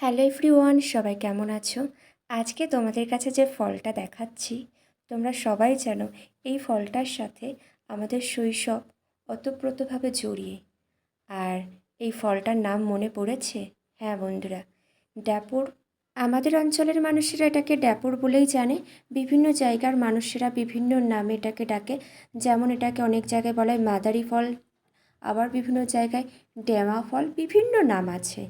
Hello everyone, সবাই কেমন আছো? আজকে তোমাদের কাছে যে ফলটা দেখাচ্ছি, তোমরা সবাই জানো এই ফলটার সাথে আমাদের শৈশব ওতপ্রোতভাবে জড়িয়ে। আর এই ফলটার নাম মনে পড়েছে? হ্যাঁ বন্ধুরা, ড্যাপুর। আমাদের অঞ্চলের মানুষেরা এটাকে ড্যাপুর বলেই জানে। বিভিন্ন জায়গার মানুষেরা বিভিন্ন নামে এটাকে ডাকে। যেমন এটাকে অনেক জায়গায় বলা হয় মাদারি ফল, আবার বিভিন্ন জায়গায় ডেমা ফল, বিভিন্ন নাম আছে।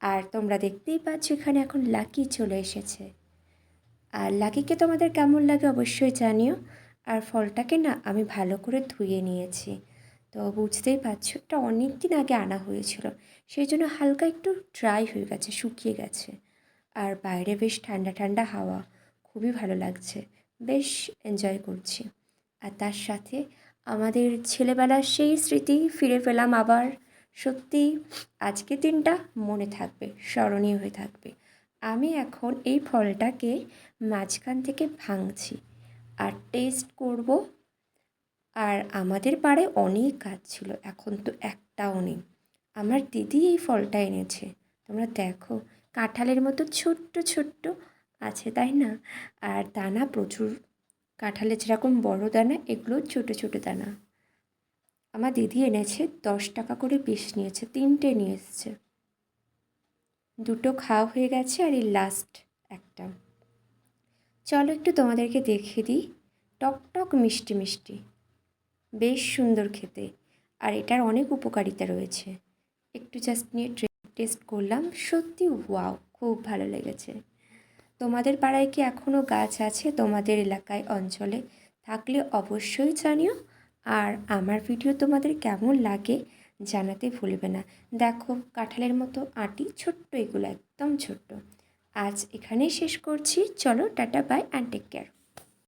আর তোমরা দেখতেই পাচ্ছ এখানে এখন লাকি চলে এসেছে। আর লাকিকে তোমাদের কেমন লাগে অবশ্যই জানিও। আর ফলটাকে না আমি ভালো করে ধুয়ে নিয়েছি। তো বুঝতেই পারছ, এটা অনেক দিন আগে আনা হয়েছিল। সেই জন্য হালকা একটু ড্রাই হয়ে গেছে, শুকিয়ে গেছে। আর বাইরে বেশ ঠান্ডা ঠান্ডা হাওয়া, খুবই ভালো লাগছে। বেশ এনজয় করছি। আর তার সাথে আমাদের ছেলেবেলার সেই স্মৃতি ফিরে পেলাম আবার। সত্যি আজকের দিনটা মনে থাকবে, স্মরণীয় হয়ে থাকবে। আমি এখন এই ফলটাকে মাঝখান থেকে ভাঙছি আর টেস্ট করব। আর আমাদের পাড়ে অনেক গাছ ছিল, এখন তো একটাও নেই। আমার দিদি এই ফলটা এনেছে, তোমরা দেখো, কাঁঠালের মতো ছোট্ট ছোট্ট আছে, তাই না? আর দানা প্রচুর কাঁঠালের যেরকম বড় দানা, এগুলো ছোট ছোট দানা। আমার দিদি এনেছে, দশ টাকা করে পিস নিয়েছে, তিনটে নিয়ে এসছে। দুটো খাওয়া হয়ে গেছে আর এই লাস্ট একটা। চলো একটু তোমাদেরকে দেখিয়ে দিই, টক টক মিষ্টি মিষ্টি, বেশ সুন্দর খেতে। আর এটার অনেক উপকারিতা রয়েছে। একটু জাস্ট নিয়ে টেস্ট করলাম, সত্যি ওয়াও খুব ভালো লেগেছে। তোমাদের পাড়ায় কি এখনও গাছ আছে তোমাদের এলাকায়, অঞ্চলে? থাকলে অবশ্যই জানিও। আর আমার ভিডিও তোমাদের কেমন লাগে জানাতে ভুলবে না। দেখো, কাঁঠালের মতো আটি ছোট্ট, এগুলো একদম ছোট্ট। আজ এখানেই শেষ করছি। চলো, tata bye and take care